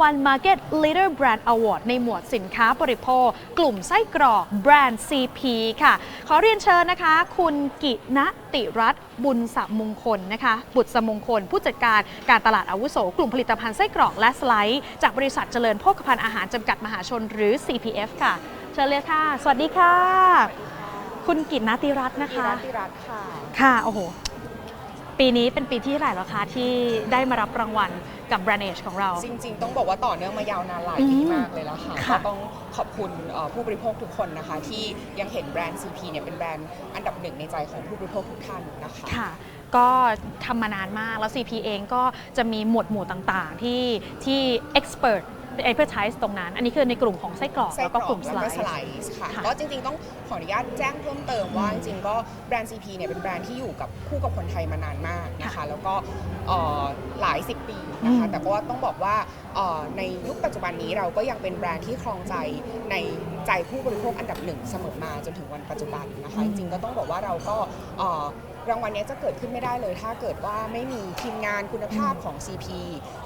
วัล Market Leader Brand Award ในหมวดสินค้าบริโภค กลุ่มไส้กรอกแบรนด์ CP ค่ะ ขอเรียนเชิญนะคะ คุณกิณติรัตน์บุญสมงคลนะคะ บุตรสมงคล ผู้จัดการการตลาดอาวุโส กลุ่มผลิตภัณฑ์ไส้กรอกและสไลด์ จากบริษัทเจริญโภคภัณฑ์อาหารจำกัดมหาชนหรือ CPF ค่ะ เชิญเลยค่ะ สวัสดีค่ะ คุณกิณติรัตน์นะคะ ติรัตค่ะ ค่ะ โอ้โห ปีนี้เป็นปีที่เท่าไหร่แล้วคะที่ได้มารับรางวัล กับ Brand Age ของเรา จริง ๆ ต้องบอกว่าต่อเนื่องมายาวนานหลายอืมปีมากเลยแล้วค่ะค่ะก็ต้องขอบคุณเอ่อผู้บริโภคทุกคนนะคะ ที่ยังเห็นแบรนด์ CP เนี่ยเป็นแบรนด์อันดับหนึ่งในใจของผู้บริโภคทุกท่านนะคะ ค่ะ ก็ทำมานานมากแล้ว CP เองก็จะมีหมวดหมู่ต่างๆ ที่ที่ expert expertise ตรงนั้น อันนี้คือในกลุ่มของไส้กรอกไส้แล้วกก็รอกกลุ่มสแล้วไลก็ด์สไลด์ค่ะค่ะก็จริงๆ ต้องขออนุญาตแจ้งเพิ่มเติมว่าอืจมริงๆก็แบรนด์ CP เนี่ยเป็นแบรนด์ที่อยู่กับคู่กับคนไทยมานานมากนะคะค่ะแล้วก็เอ่อหลายสิบปีนะคะอืมแต่ก็ต้องบอกว่าเอ่อในยุคปัจจุบันนี้เราก็ยังเป็นแบรนด์ที่ครองใจในใจผู้บริโภคอันดับหนึ่งเสมอมาจนถึงวันปัจจุบันนะคะอืจมริงๆก็ต้องบอกว่าเราก็เอ่อ รางวัลนี้จะเกิดขึ้นไม่ได้เลย ถ้าเกิดว่าไม่มีทีมงานคุณภาพของ CP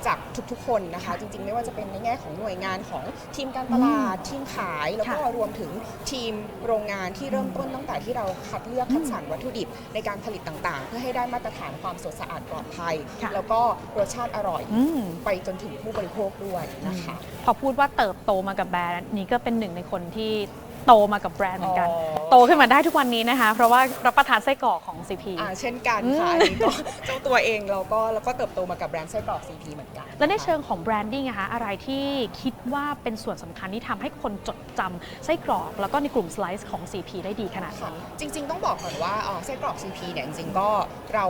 จากทุกๆ คนนะคะ จริงๆ ไม่ว่าจะเป็นในแง่ของหน่วยงานของทีมการตลาด ทีมขาย แล้วก็ค่ะรวมถึงทีมโรงงานที่เริ่มต้นตั้งแต่ที่เราคัดเลือกคัดสรรวัตถุดิบในการผลิตต่างๆ เพื่อให้ได้มาตรฐานความสดสะอาดปลอดภัยค่ะแล้วก็รสชาติอร่อยอืมไปจนถึงผู้บริโภคด้วยนะคะพอพูดว่าเติบโตมากับแบรนด์นี้ก็เป็นหนึ่งในคนที่ โตมากับแบรนด์เหมือนกัน อ๋อ โตขึ้นมาได้ทุกวันนี้นะคะ เพราะว่ารับประทานไส้กรอกของ CP อ่าเช่นกันค่ะอืมอันนี้ก็เจ้าตัวเองเราก็เราก็เติบโตมากับแบรนด์ไส้กรอก CP เหมือนกันและในนะคะเชิงของแบรนดิ้งนะคะอะไรที่คิดว่าเป็นส่วนสำคัญที่ทำให้คนจดจำไส้กรอก แล้วก็ในกลุ่มสไลซ์ของ CP ได้ดีขนาดค่ะนี้ จริง ๆ ต้องบอกก่อนว่าเอ่อไส้กรอก CP เนี่ยจริงๆก็เรา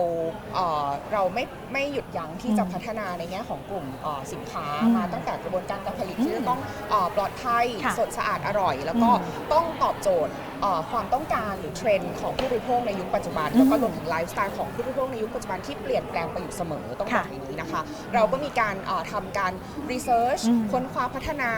เอ่อเราไม่ไม่หยุดยั้งที่จะอืมพัฒนาในแง่ของกลุ่มเอ่อสินค้าอืมมาตั้งแต่กระบวนการการผลิตอืมที่จะต้องเอ่อปลอดภัยค่ะสดสะอาดอร่อย แล้วก็อืมต้องตอบโจทย์เอ่อความต้องการหรือเทรนด์ของผู้บริโภคในยุคปัจจุบันอืมแล้วก็รวมถึงไลฟ์สไตล์ของผู้บริโภคในยุคปัจจุบันที่เปลี่ยนแปลงไปอยู่เสมอต้องบอกค่ะอย่างนี้นะคะ เราก็มีการเอ่อทำการรีเสิร์ชอืมค้นคว้าพัฒนา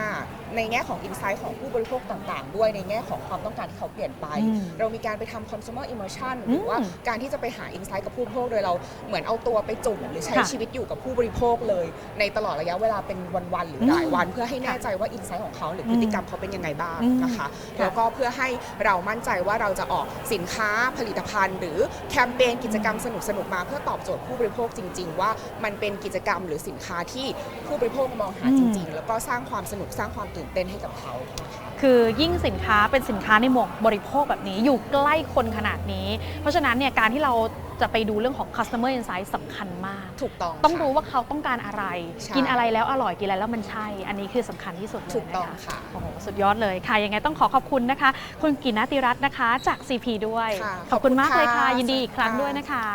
ในแง่ของอินไซต์ของผู้บริโภคต่างๆ ด้วยในแง่ของความต้องการที่เขาเปลี่ยนไป อืม เรามีการไปทำ consumer immersion หรือว่าอืมการที่จะไปหา insight กับผู้บริโภคโดยเราเหมือนเอาตัวไปจุ่มหรือใช้ค่ะชีวิตอยู่กับผู้บริโภคเลย ในตลอดระยะเวลาเป็นวันๆหรือหลายวัน เพื่อให้แน่ใจว่า insight ของเขาหรือพฤติกรรมเขาเป็นยังไงบ้างอืมนะคะค่ะ แล้วก็เพื่อให้เรามั่นใจว่าเราจะออกสินค้าผลิตภัณฑ์ หรือแคมเปญกิจกรรมสนุกๆมาเพื่อตอบโจทย์ผู้บริโภคจริง ๆ ว่ามันเป็นกิจกรรมหรือสินค้าที่ผู้บริโภคมองหาจริง ๆ แล้วก็สร้างความสนุกสร้างความตื่นเต้นให้กับเขานะคะคือยิ่งสินค้าเป็นสินค้าในหมวกบริโภคแบบนี้อยู่ใกล้คนขนาดนี้ เพราะฉะนั้นเนี่ยการที่เรา จะไปดูเรื่องของ customer insight สำคัญมาก ถูกต้องต้องค่ะ รู้ว่าเขาต้องการอะไร ใช่กินอะไรแล้วอร่อยกินอะไรแล้วมันใช่ อันนี้คือสำคัญที่สุดเลยถูกต้องนะคะค่ะ โอ้โหสุดยอดเลยค่ะ ยังไงต้องขอขอบคุณนะคะ คุณกินติรัตน์นะคะ จาก CP ด้วย ค่ะขอบคุณมากเลยค่ะ ขอบคุณค่ะยินดีอีกครั้งสวัสดีค่ะด้วยนะคะ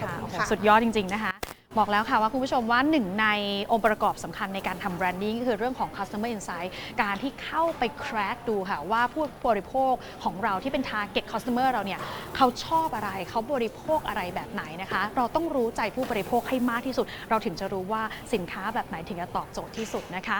ค่ะขอบโอ้คุโหณค่ะสุดยอดจริง ๆ นะคะ บอกแล้วค่ะว่าคุณผู้ชมว่าหนึ่งในองค์ประกอบสำคัญในการทำแบรนดิ้งก็คือเรื่องของ customer insight การที่เข้าไป crack ดูค่ะว่าผู้บริโภคของเราที่เป็น target customer เราเนี่ยเขาชอบอะไรเขาบริโภคอะไรแบบไหนนะคะ เราต้องรู้ใจผู้บริโภคให้มากที่สุด เราถึงจะรู้ว่าสินค้าแบบไหนถึงจะตอบโจทย์ที่สุดนะคะ